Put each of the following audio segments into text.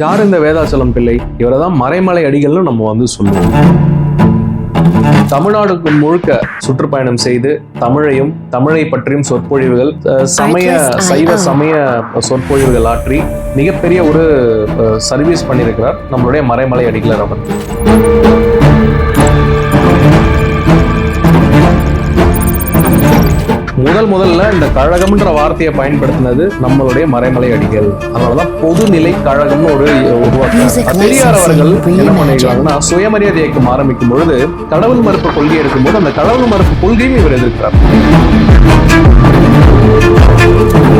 யார் இந்த வேதாச்சலம் பிள்ளை? இவரை தான் மறைமலை அடிகள்னு நம்ம வந்து சொல்லுவோம். தமிழ்நாடுக்கு முழுக்க சுற்றுப்பயணம் செய்து தமிழையும் தமிழை பற்றியும் சொற்பொழிவுகள் சமய சைவ சமய சொற்பொழிவுகள் ஆற்றி மிகப்பெரிய ஒரு சர்வீஸ் பண்ணியிருக்கிறார் நம்மளுடைய மறைமலை அடிகளர் அவர். முதல் முதல்ல இந்த கழகம்ன்ற வார்த்தையை பயன்படுத்தினது நம்மளுடைய மறைமலை அடிகள். அதனாலதான் பொதுநிலை கழகம்னு ஒரு உருவாக்க பெரியார் அவர்கள் என்ன பண்ணிருக்காங்கன்னா சுயமரியாதை இயக்கம் ஆரம்பிக்கும் பொழுது கடவுள் மறுப்பு கொள்கை இருக்கும்போது அந்த கடவுள் மறுப்பு கொள்கையும் இவர் எதிர்க்கிறார்.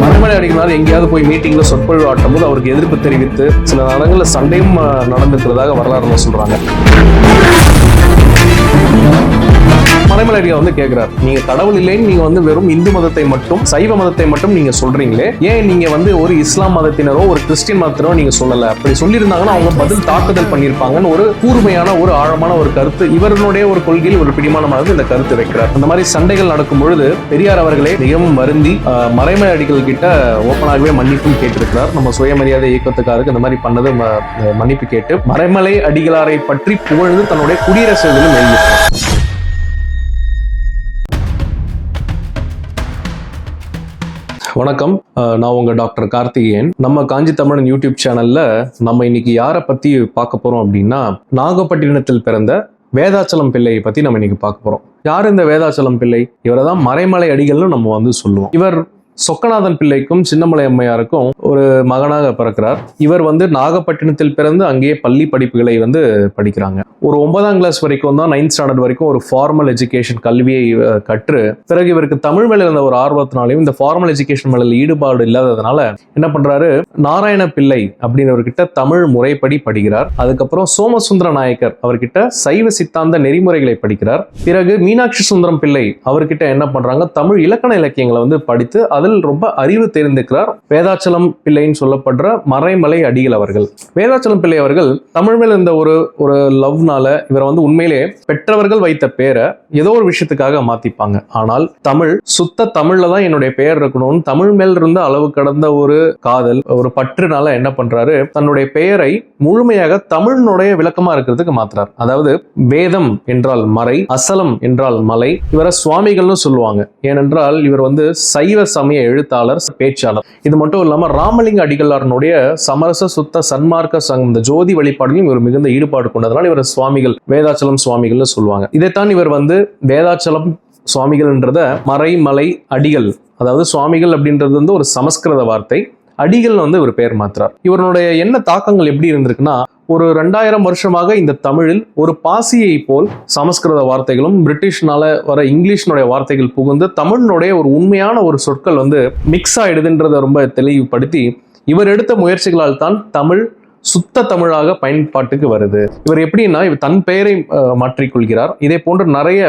மறைமலை அடிகளார் எங்கேயாவது போய் மீட்டிங்ல சொற்பொழிவு ஆட்டும் போது அவருக்கு எதிர்ப்பு தெரிவித்து சில நேரங்கள்ல சண்டையும் அஹ், நடந்திருக்கிறதாக வரலாறுல சொல்றாங்க. மறைமலை வந்து கேக்குறார். நீங்க கடவுள் இல்லைன்னு நீங்க வந்து வெறும் இந்து மதத்தை மட்டும் சைவ மதத்தை மட்டும் நீங்க சொல்றீங்களே ஏன் நீங்க வந்து ஒரு இஸ்லாம் மதத்தினரோ ஒரு கிறிஸ்டின் மதத்தினரோ நீங்க சொல்லல? அப்படி சொல்லியிருந்தாங்கன்னா அவங்க பதில் தாக்குதல் பண்ணியிருப்பாங்கன்னு ஒரு கூர்மையான ஒரு ஆழமான ஒரு கருத்து இவர்களுடைய ஒரு கொள்கையில் ஒரு பிடிமானமாக இந்த கருத்து வைக்கிறார். அந்த மாதிரி சண்டைகள் நடக்கும் பொழுது பெரியார் அவர்களே மிகவும் வருந்தி ஆஹ், மறைமலை அடிகள் கிட்ட ஓப்பனாகவே மன்னிப்பும் கேட்டிருக்கிறார். நம்ம சுயமரியாதை இயக்கத்துக்காருக்கு இந்த மாதிரி பண்ணது ம- மன்னிப்பு கேட்டு மறைமலை அடிகளாரை பற்றி புகழ்ந்து தன்னுடைய குடியரசுகளும் எழுதியிருக்கிறார். வணக்கம். நான் உங்க டாக்டர் கார்த்திகேயன். நம்ம காஞ்சி தமிழன் யூடியூப் சேனல்ல நம்ம இன்னைக்கு யாரை பற்றி பார்க்க போகிறோம் அப்படின்னா நாகப்பட்டினத்தில் பிறந்த வேதாச்சலம் பிள்ளையை பற்றி நம்ம இன்னைக்கு பார்க்க போறோம். யார் இந்த வேதாச்சலம் பிள்ளை? இவரை தான் மறைமலை அடிகள்னு நம்ம வந்து சொல்லுவோம். இவர் சொக்கநாதன் பிள்ளைக்கும் சின்னமலை அம்மையாருக்கும் ஒரு மகனாக பிறக்கிறார். இவர் வந்து நாகப்பட்டினத்தில் பிறந்து அங்கேயே பள்ளி படிப்புகளை வந்து படிக்கிறாங்க. ஒரு ஒன்பதாம் கிளாஸ் வரைக்கும் தான் நைன்த் ஸ்டாண்டர்ட் வரைக்கும் ஒரு ஃபார்மல் எஜுகேஷன் கல்வியை கற்று பிறகு இவருக்கு தமிழ் மேல இருந்த ஒரு ஆர்வத்தினாலையும் இந்த ஃபார்மல் எஜுகேஷன் மேல ஈடுபாடு இல்லாததுனால என்ன பண்றாரு? நாராயண பிள்ளை அப்படிங்கிறவர்கிட்ட தமிழ் முறைப்படி படிக்கிறார். அதுக்கப்புறம் சோமசுந்தர நாயக்கர் அவர்கிட்ட சைவ சித்தாந்த நெறிமுறைகளை படிக்கிறார். பிறகு மீனாட்சி சுந்தரம் பிள்ளை அவர்கிட்ட என்ன பண்றாங்க? தமிழ் இலக்கண இலக்கியங்களை வந்து படித்து அதில் ரொம்ப அறிவு தெரிந்திருக்கிறார் வேதாச்சலம் பிள்ளைன்னு சொல்லப்படுற மறைமலை அடிகள் அவர்கள். வேதாச்சலம் பிள்ளை அவர்கள் தமிழ் மேல இருந்த ஒரு ஒரு லவ்னால இவரை வந்து உண்மையிலே பெற்றவர்கள் வைத்த பேரை ஏதோ ஒரு விஷயத்துக்காக மாத்திப்பாங்க. ஆனால் தமிழ் சுத்த தமிழ்ல தான் என்னுடைய பெயர் இருக்கணும்னு தமிழ் மேல் இருந்த அளவு கடந்த ஒரு காதல் ஒரு பற்றுனால என்ன பண்றாரு? தன்னுடைய பெயரை முழுமையாக தமிழினுடைய விளக்கமா இருக்கிறதுக்கு மாத்துறார். அதாவது வேதம் என்றால் மறை அசலம் என்றால் மலை இவரை சுவாமிகள்னு சொல்லுவாங்க. ஏனென்றால் இவர் வந்து சைவ சமய எழுத்தாளர் பேச்சாளர். இது மட்டும் இல்லாம ராமலிங்க அடிகளாரனுடைய சமரச சுத்த சன்மார்க்க சங்கம் இந்த ஜோதி வழிபாடுகளும் இவர் மிகுந்த ஈடுபாடு கொண்டதனால் இவர் சுவாமிகள் வேதாச்சலம் சுவாமிகள்னு சொல்லுவாங்க. இதைத்தான் இவர் வந்து வேதாச்சலம் சுவாமிகள்ன்றத மறைமலை அடிகள் அதாவது சுவாமிகள் அப்படின்றது வந்து ஒரு சமஸ்கிருத வார்த்தை அடிகள் வந்து இவர் பெயர் மாத்துறார். இவருடைய என்ன தாக்கங்கள் எப்படி இருந்திருக்குன்னா ஒரு ரெண்டாயிரம் வருஷமாக இந்த தமிழில் ஒரு பாசியை போல் சமஸ்கிருத வார்த்தைகளும் பிரிட்டிஷ்னால வர இங்கிலீஷ்னுடைய வார்த்தைகள் புகுந்து தமிழினுடைய ஒரு உண்மையான ஒரு சொற்கள் வந்து மிக்ஸ் ஆயிடுதுன்றதை ரொம்ப தெளிவுபடுத்தி இவர் எடுத்த முயற்சிகளால் தான் தமிழ் சுத்த தமிழாக பயன்பாட்டுக்கு வருது. இவர் எப்படின்னா இவர் தன் பெயரை மாற்றிக்கொள்கிறார். இதே போன்ற நிறைய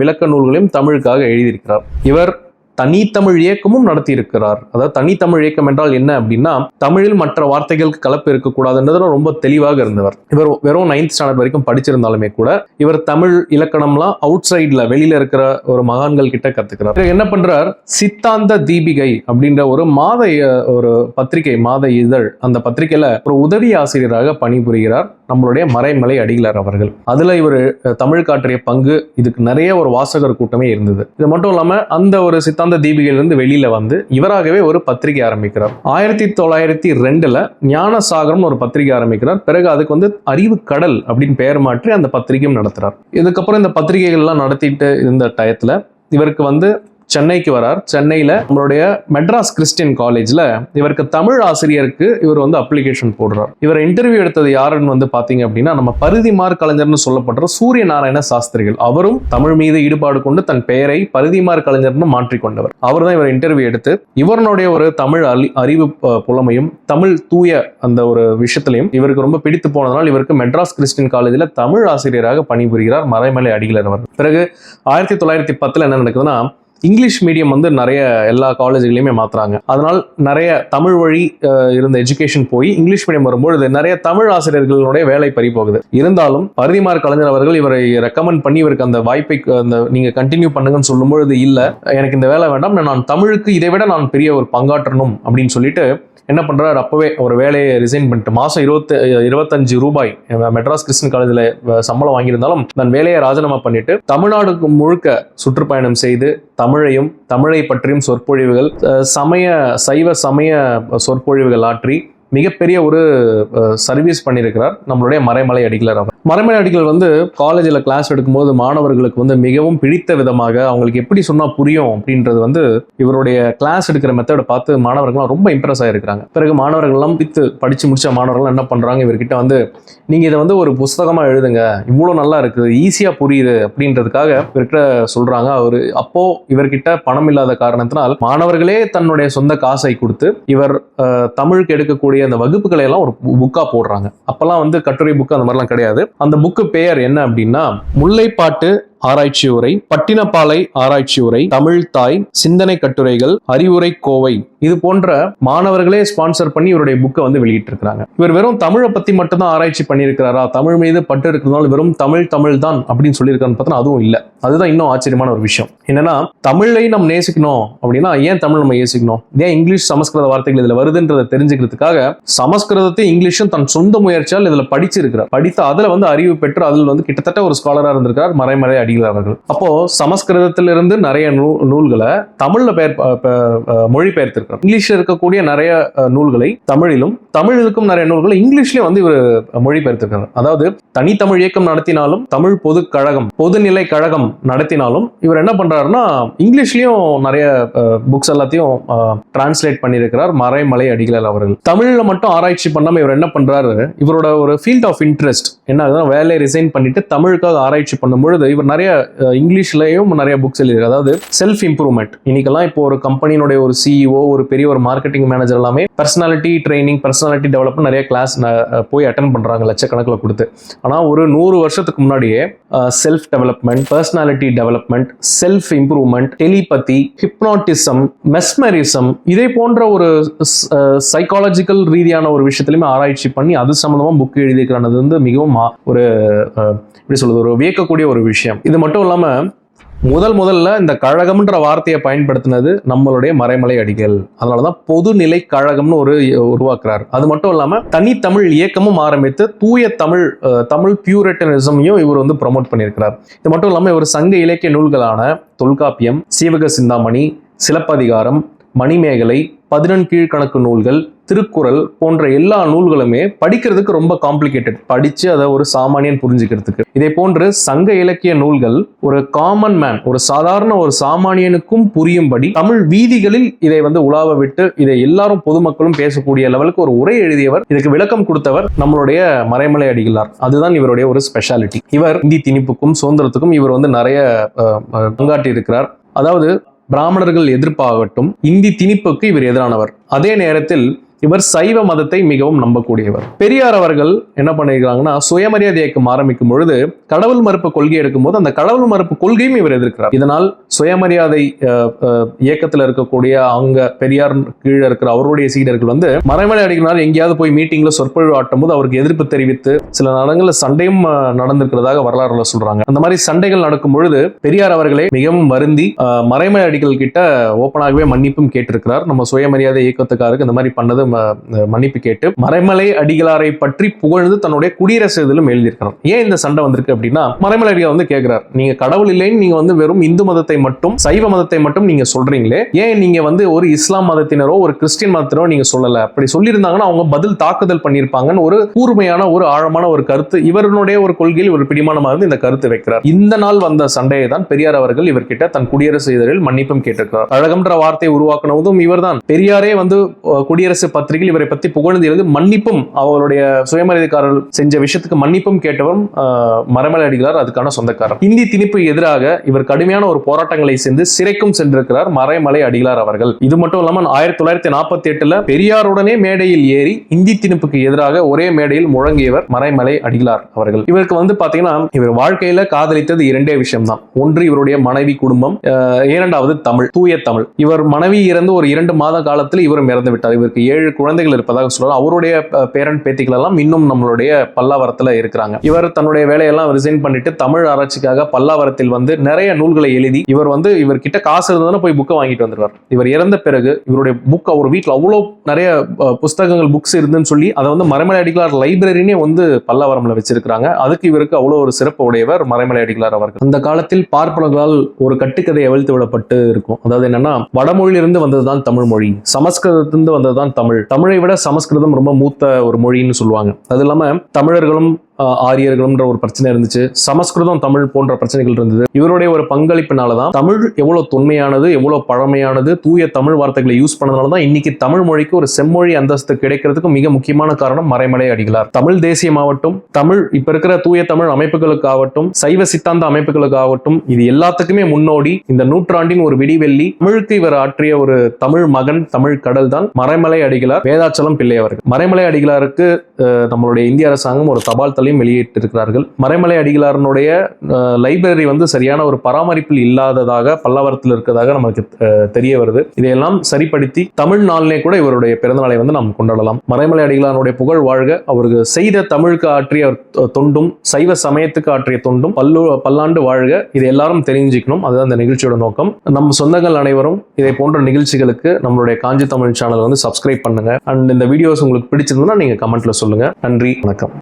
விளக்க நூல்களையும் தமிழுக்காக எழுதியிருக்கிறார். இவர் தனித்தமிழ் இயக்கமும் நடத்தி இருக்கிறார் அதாவது தனித்தமிழ் இயக்கம் என்றால் என்ன அப்படின்னா தமிழில் மற்ற வார்த்தைகளுக்கு கலப்பு இருக்கக்கூடாதுன்றதுல ரொம்ப தெளிவாக இருந்தவர். இவர் வெறும் நைன்த் ஸ்டாண்டர்ட் வரைக்கும் படிச்சிருந்தாலுமே கூட இவர் தமிழ் இலக்கணம்லாம் அவுட் சைட்ல வெளியில இருக்கிற ஒரு மகான்கள் கிட்ட கத்துக்கிறார். இவர் என்ன பண்றார்? சித்தாந்த தீபிகை அப்படின்ற ஒரு மாத ஒரு பத்திரிகை மாத இதழ் அந்த பத்திரிகையில ஒரு உதவி ஆசிரியராக பணிபுரிகிறார். நம்மளுடைய மறைமலை அடிகளார் அவர்கள். அதில் இவர் தமிழ் காற்றிய பங்கு இதுக்கு நிறைய ஒரு வாசகர் கூட்டமே இருந்தது. இது மட்டும் இல்லாமல் அந்த ஒரு சித்தாந்த தீபிகையிலிருந்து வெளியில் வந்து இவராகவே ஒரு பத்திரிகை ஆரம்பிக்கிறார். ஆயிரத்தி தொள்ளாயிரத்தி ரெண்டில் ஞானசாகரம்னு ஒரு பத்திரிகை ஆரம்பிக்கிறார். பிறகு அதுக்கு வந்து அறிவு கடல் அப்படின்னு பெயர் மாற்றி அந்த பத்திரிகையும் நடத்துகிறார் இதுக்கப்புறம் இந்த பத்திரிகைகள்லாம் நடத்திட்டு இருந்த டயத்தில் இவருக்கு வந்து சென்னைக்கு வரார். சென்னையில் நம்மளுடைய மெட்ராஸ் கிறிஸ்டியன் காலேஜில் இவருக்கு தமிழ் ஆசிரியருக்கு இவர் வந்து அப்ளிகேஷன் போடுறார். இவர் இன்டர்வியூ எடுத்தது யாருன்னு வந்து பார்த்தீங்க அப்படின்னா நம்ம பருதிமார் கலைஞர்னு சொல்லப்படுற சூரிய நாராயண சாஸ்திரிகள். அவரும் தமிழ் மீது ஈடுபாடு கொண்டு தன் பெயரை பருதிமார் கலைஞர்னு மாற்றிக்கொண்டவர் அவர் தான் இவர் இன்டர்வியூ எடுத்து இவருடைய ஒரு தமிழ் அறி- அறிவு புலமையும் தமிழ் தூய அந்த ஒரு விஷயத்திலையும் இவருக்கு ரொம்ப பிடித்து போனதனால் இவருக்கு மெட்ராஸ் கிறிஸ்டியன் காலேஜில் தமிழ் ஆசிரியராக பணிபுரிகிறார் மறைமலை அடிகளர் அவர் பிறகு ஆயிரத்தி தொள்ளாயிரத்தி பத்தில் என்ன நடக்குதுன்னா இங்கிலீஷ் மீடியம் வந்து நிறைய எல்லா காலேஜ்களையுமே மாத்துறாங்க. அதனால் நிறைய தமிழ் வழி இருந்த எஜுகேஷன் போய் இங்கிலீஷ் மீடியம் வரும்பொழுது நிறைய தமிழ் ஆசிரியர்களுடைய வேலை பறி போகுது. இருந்தாலும் பரதிமார் கலைஞர் அவர்கள் இவரை ரெக்கமெண்ட் பண்ணி இவருக்கு அந்த வாய்ப்பை அந்த நீங்கள் கண்டினியூ பண்ணுங்கன்னு சொல்லும்பொழுது இல்லை எனக்கு இந்த வேலை வேண்டாம் நான் தமிழுக்கு இதை விட நான் பெரிய ஒரு பங்காற்றணும் அப்படின்னு சொல்லிட்டு என்ன பண்ணுறாரு அப்போவே ஒரு வேலையை ரிசைன் பண்ணிட்டு மாதம் இருபத்தி இருபத்தஞ்சு ரூபாய் மெட்ராஸ் கிறிஸ்டின் காலேஜில் சம்பளம் வாங்கியிருந்தாலும் தன் வேலையை ராஜினாமா பண்ணிட்டு தமிழ்நாடுக்கு முழுக்க சுற்றுப்பயணம் செய்து தமிழையும் தமிழை பற்றியும் சொற்பொழிவுகள் சமய சைவ சமய சொற்பொழிவுகள் ஆற்றி மிகப்பெரிய ஒரு சர்வீஸ் பண்ணியிருக்கிறார் நம்மளுடைய மறைமலை அடிகளார் அவர் மறைமலை அடிகள் வந்து காலேஜில் கிளாஸ் எடுக்கும்போது மாணவர்களுக்கு வந்து மிகவும் பிடித்த விதமாக அவங்களுக்கு எப்படி சொன்னால் புரியும் அப்படின்றது வந்து இவருடைய கிளாஸ் எடுக்கிற மெத்தடை பார்த்து மாணவர்கள்லாம் ரொம்ப இம்ப்ரெஸ் ஆகிருக்கிறாங்க பிறகு மாணவர்கள்லாம் பித்து படித்து முடித்த மாணவர்கள் என்ன பண்ணுறாங்க இவர்கிட்ட வந்து நீங்கள் இதை வந்து ஒரு புஸ்தகமாக எழுதுங்க. இவ்வளோ நல்லா இருக்குது. ஈஸியாக புரியுது. அப்படின்றதுக்காக இவர்கிட்ட சொல்கிறாங்க அவர் அப்போது இவர்கிட்ட பணம் இல்லாத காரணத்தினால் மாணவர்களே தன்னுடைய சொந்த காசை கொடுத்து இவர் தமிழுக்கு எடுக்கக்கூடிய அந்த வகுப்புகளை எல்லாம் ஒரு புக்கா போடுறாங்க. அப்பெல்லாம் வந்து கட்டுரை புக்கு அந்த மாதிரிலாம் கிடையாது. அந்த புக்கு பெயர் என்ன அப்படின்னா முல்லைப்பாட்டு ஆராய்ச்சி உரை பட்டினப்பாலை ஆராய்ச்சி உரை தமிழ் தாய் சிந்தனை கட்டுரைகள் அறிவுரை கோவை. இது போன்ற மாணவர்களே ஸ்பான்சர் பண்ணி இவருடைய புக்கை வந்து வெளியிட்டு இருக்காங்க இவர் வெறும் தமிழை பத்தி மட்டும்தான் ஆராய்ச்சி பண்ணியிருக்கிறாரா? தமிழ் மீது பட்டு இருக்கிறதுனால வெறும் தமிழ் தமிழ் தான் அப்படின்னு சொல்லியிருக்காருன்னு பார்த்தா அதுவும் இல்லை. அதுதான் இன்னும் ஆச்சரியமான ஒரு விஷயம். என்னன்னா தமிழை நம்ம நேசிக்கணும் அப்படின்னா ஏன் தமிழ் நம்ம நேசிக்கணும் ஏன் இங்கிலீஷ் சமஸ்கிருத வார்த்தைகள் இதுல வருதுன்றதை தெரிஞ்சுக்கிறதுக்காக சமஸ்கிருதத்தை இங்கிலீஷும் தன் சொந்த முயற்சியால் இதுல படிச்சிருக்கிறார். படித்து அதுல வந்து அறிவு பெற்று அதில் வந்து கிட்டத்தட்ட ஒரு ஸ்காலரா இருந்திருக்கிறார். மறைமறை அடிகள் அவர்கள். அப்போ சமஸ்கிருதத்திலிருந்து நிறைய நூ நூல்களை தமிழ்ல பெயர் மொழி ப- மொழிபெயர்த்திருக்கிறார். இங்கிலீஷ்ல இருக்கக்கூடிய நிறைய நூல்களை தமிழிலும் தமிழிலுக்கும் நிறைய நூல்களை இங்கிலீஷ்லயும் வந்து இவர் மொழிபெயர்த்திருக்கிறார். அதாவது தனித்தமிழ் இயக்கம் நடத்தினாலும் தமிழ் பொது கழகம் பொதுநிலை கழகம் நடத்தினாலும் இவர் என்ன பண்றாருன்னா இங்கிலீஷ்லயும் நிறைய புக்ஸ் எல்லாத்தையும் டிரான்ஸ்லேட் பண்ணியிருக்கிறார். மறைமலை அடிகளால் அவர்கள். தமிழ்ல மட்டும் ஆராய்ச்சி பண்ணாம இவர் என்ன பண்றாரு இவரோட ஒரு ஃபீல்ட் ஆஃப் இன்ட்ரெஸ்ட் என்ன ஆகுதுன்னா வேலையை ரிசைன் பண்ணிட்டு தமிழுக்காக ஆராய்ச்சி பண்ணும் பொழுது இவர் நிறைய இங்கிலீஷ்லேயும் இங்கிலீஷ்லயும் நிறைய புக்ஸ் எழுதியிருக்கு. அதாவது செல்ஃப் இம்ப்ரூவ்மெண்ட் இன்னைக்கெல்லாம் இப்போ ஒரு கம்பெனியினுடைய ஒரு சிஇஓ ஒரு பெரிய ஒரு மார்க்கெட்டிங் மேனேஜர் எல்லாமே பர்சனாலிட்டி ட்ரைனிங் பர்சனாலிட்டி டெவலப்மெண்ட் நிறைய கிளாஸ் போய் அட்டன் பண்றாங்க லட்சக்கணக்கில் கொடுத்து. ஆனால் ஒரு நூறு வருஷத்துக்கு முன்னாடியே self development personality development self improvement telepathy hypnotism mesmerism இதே போன்ற ஒரு சைக்காலஜிக்கல் ரீதியான ஒரு விஷயத்துலையுமே ஆராய்ச்சி பண்ணி அது சம்மந்தமாக புக் எழுதியிருக்கிறானது வந்து மிகவும் ஒரு எப்படி சொல்றது ஒரு வியக்கக்கூடிய ஒரு விஷயம். இது மட்டும் இல்லாமல் முதல் முதல்ல இந்த கழகம்ன்ற வார்த்தையை பயன்படுத்தினது நம்மளுடைய மறைமலை அடிகள். அதனாலதான் பொதுநிலை கழகம்னு ஒரு உருவாக்குறாரு. அது மட்டும் இல்லாமல் தனித்தமிழ் இயக்கமும் ஆரம்பித்து தூய தமிழ் தமிழ் பியூரட்டனிசமையும் இவர் வந்து ப்ரொமோட் பண்ணியிருக்கிறார். இது மட்டும் இல்லாமல் இவர் சங்க இலக்கிய நூல்களான தொல்காப்பியம் சீவக சிந்தாமணி சிலப்பதிகாரம் மணிமேகலை பதினெண் நூல்கள் திருக்குறள் போன்ற எல்லா நூல்களுமே படிக்கிறதுக்கு ரொம்ப காம்ப்ளிகேட்டட் படித்து அதை ஒரு சாமானியன் புரிஞ்சுக்கிறதுக்கு. இதே போன்று சங்க இலக்கிய நூல்கள் ஒரு காமன் மேன் ஒரு சாதாரண ஒரு சாமானியனுக்கும் புரியும்படி தமிழ் வீதிகளில் இதை வந்து உலாவ விட்டு இதை எல்லாரும் பொதுமக்களும் பேசக்கூடிய லெவலுக்கு ஒரு உரை எழுதியவர் இதுக்கு விளக்கம் கொடுத்தவர் நம்மளுடைய மறைமலை அடிகளார். அதுதான் இவருடைய ஒரு ஸ்பெஷாலிட்டி இவர் இந்தி திணிப்புக்கும் சுதந்திரத்துக்கும் இவர் வந்து நிறைய பங்காட்டி பங்காற்றி இருக்கிறார் அதாவது பிராமணர்கள் எதிர்ப்பாகட்டும் இந்தி திணிப்புக்கு இவர் எதிரானவர். அதே நேரத்தில் இவர் சைவ மதத்தை மிகவும் நம்பக்கூடியவர். பெரியார் அவர்கள் என்ன பண்ணிருக்காங்கன்னா சுயமரியாதை இயக்கம் ஆரம்பிக்கும் பொழுது கடவுள் மறுப்பு கொள்கை எடுக்கும்போது அந்த கடவுள் மறுப்பு கொள்கையும் இவர் எதிர்க்கிறார். இதனால் சுயமரியாதை இயக்கத்தில் இருக்கக்கூடிய அங்க பெரியார் கீழே இருக்கிற அவருடைய சீடர்கள் வந்து மறைமலை அடிகளார் எங்கேயாவது போய் மீட்டிங்ல சொற்பொழிவு ஆட்டும் போது அவருக்கு எதிர்ப்பு தெரிவித்து சில நேரங்களில் சண்டையும் நடந்திருக்கிறதாக வரலாறுல சொல்றாங்க. அந்த மாதிரி சண்டைகள் நடக்கும் பொழுது பெரியார் அவர்களே மிகவும் வருந்தி மறைமலை அடிகள் கிட்ட ஓப்பனாகவே மன்னிப்பும் கேட்டிருக்கிறார். நம்ம சுயமரியாதை இயக்கத்துக்காருக்கு இந்த மாதிரி பண்ணது மன்னிப்பு கேட்டு மறைமலை அடிகளாரை பற்றி புகழ்ந்து தன்னுடைய குடியரசு இதிலும் எழுதியிருக்கிறார் ஏன் இந்த சண்டை வந்திருக்கு அப்படின்னா மறைமலை அடிகள் வந்து கேட்கிறார் நீங்க கடவுள் இல்லைன்னு நீங்க வந்து வெறும் இந்து மதத்தை மட்டும் சைவ மதத்தை மட்டும் நீங்க சொல்றீங்களே ஏன் நீங்க வந்து ஒரு இஸ்லாம் மதத்தினரோ ஒரு கிறிஸ்டியன் மதத்தினரோ நீங்க சொல்லல? அப்படி சொல்லியிருந்தாங்கன்னா அவங்க பதில் தாக்குதல் பண்ணியிருப்பாங்கன்னு ஒரு கூர்மையான ஒரு ஆழமான ஒரு கருத்து இவருடைய ஒரு கொள்கையில் ஒரு பிடிமானமாக இருந்து இந்த கருத்து வைக்கிறார். இந்த நாள் வந்த சண்டையை தான் பெரியார் அவர்கள் இவர்கிட்ட தன் குடியரசு இதழில் மன்னிப்பும் கேட்டிருக்கிறார். கழகம்ன்ற வார்த்தை உருவாக்குனதும் இவர்தான். பெரியாரே வந்து குடியரசு பத்திரிகையில் இவரை பத்தி புகழ்ந்து மன்னிப்பும் அவருடைய சுயமரியாதைக்காரர் செஞ்ச விஷயத்துக்கு மன்னிப்பும் கேட்டவரும் மரமலை அடிகளார். அதுக்கான சொந்தக்காரர். இந்தி திணிப்பு எதிராக இவர் கடுமையான ஒரு போராட்டங்களை சேர்ந்து சிறைக்கும் சென்றிருக்கிறார் மறைமலை அடிகளார் அவர்கள். இது மட்டும் இல்லாமல் ஆயிரத்தி தொள்ளாயிரத்தி நாற்பத்தி எட்டுல பெரியாருடனே மேடையில் ஏறி இந்தி திணிப்புக்கு எதிராக ஒரே மேடையில் முழங்கியவர் மறைமலை அடிகளார் அவர்கள். இவருக்கு வந்து பாத்தீங்கன்னா இவர் வாழ்க்கையில காதலித்தது இரண்டே விஷயம் தான் ஒன்று இவருடைய மனைவி குடும்பம் இரண்டாவது தமிழ் தூய தமிழ். இவர் மனைவி இறந்து ஒரு இரண்டு மாத காலத்தில் இவரும் இறந்து விட்டார் இவருக்கு ஏழு ஏழு குழந்தைகள் இருப்பதாக சொல்லலாம் அவருடைய பேரண்ட் பேத்திகள் எல்லாம் இன்னும் நம்மளுடைய பல்லாவரத்தில் இருக்கிறாங்க. இவர் தன்னுடைய வேலையெல்லாம் ரிசைன் பண்ணிட்டு தமிழ் ஆராய்ச்சிக்காக பல்லாவரத்தில் வந்து நிறைய நூல்களை எழுதி இவர் வந்து இவர்கிட்ட காசு இருந்ததுன்னா போய் புக்கை வாங்கிட்டு வந்துருவார். இவர் இறந்த பிறகு இவருடைய புக் அவர் வீட்டில் அவ்வளோ நிறைய புஸ்தகங்கள் புக்ஸ் இருந்துன்னு சொல்லி அதை வந்து மறைமலை அடிகளார் லைப்ரரினே வந்து பல்லாவரம்ல வச்சிருக்கிறாங்க. அதுக்கு இவருக்கு அவ்வளோ ஒரு சிறப்பு உடையவர் மறைமலை அடிகளார் அவர்கள். அந்த காலத்தில் பார்ப்பனர்களால் ஒரு கட்டுக்கதை அவிழ்த்து விடப்பட்டு இருக்கும். அதாவது என்னன்னா வடமொழியிலிருந்து வந்ததுதான் தமிழ் மொழி சமஸ்கிருதத்திலிருந்து வந்ததுதான் தமிழ் தமிழை விட சமஸ்கிருதம் ரொம்ப மூத்த ஒரு மொழின்னு சொல்லுவாங்க. அது இல்லாமல் தமிழர்களும் ஆரியர்கள்ன்ற ஒரு பிரச்சனை இருந்துச்சு. சமஸ்கிருதம் தமிழ் போன்ற பிரச்சனைகள் இருந்தது. இவருடைய ஒரு பங்களிப்பினால தான் தமிழ் எவ்வளவு தொன்மையானது எவ்வளவு பழமையானது தூய தமிழ் வார்த்தைகளை யூஸ் பண்ணதுனால தான் இன்னைக்கு தமிழ் மொழிக்கு ஒரு செம்மொழி அந்தஸ்து கிடைக்கிறதுக்கு மிக முக்கியமான காரணம் மறைமலை அடிகளார். தமிழ் தேசியமாகட்டும் தமிழ் இப்ப இருக்கிற தூய தமிழ் அமைப்புகளுக்காகட்டும் சைவ சித்தாந்த அமைப்புகளுக்காகட்டும் இது எல்லாத்துக்குமே முன்னோடி இந்த நூற்றாண்டின் ஒரு விடிவெள்ளி தமிழுக்கு இவர் ஆற்றிய ஒரு தமிழ் மகன் தமிழ் கடல் தான் மறைமலை அடிகளார். வேதாச்சலம் பிள்ளையவர்கள் மறைமலை அடிகளாருக்கு நம்மளுடைய இந்திய அரசாங்கம் ஒரு தபால் தலையும் வெளியிட்டிருக்கிறார்கள். மறைமலை அடிகளாரனுடைய லைப்ரரி வந்து சரியான ஒரு பராமரிப்பில் இல்லாததாக பல்லாவரத்தில் இருக்கிறதாக நமக்கு தெரிய வருது. இதையெல்லாம் சரிப்படுத்தி தமிழ் நாளிலே கூட இவருடைய பிறந்தநாளை வந்து நாம் கொண்டாடலாம். மறைமலை அடிகளாரனுடைய புகழ் வாழ்க. அவருக்கு செய்த தமிழுக்கு ஆற்றிய தொண்டும் சைவ சமயத்துக்கு ஆற்றிய தொண்டும் பல்லு பல்லாண்டு வாழ்க. இது எல்லாரும் தெரிஞ்சுக்கணும். அதுதான் இந்த நிகழ்ச்சியோட நோக்கம். நம்ம சொந்தங்கள் அனைவரும் இதை போன்ற நிகழ்ச்சிகளுக்கு நம்மளுடைய காஞ்சி தமிழ் சேனல் வந்து சப்ஸ்கிரைப் பண்ணுங்க. அண்ட் இந்த வீடியோஸ் உங்களுக்கு பிடிச்சிருந்ததுன்னா நீங்க கமெண்ட்ல சொல்லுங்க. நன்றி வணக்கம்.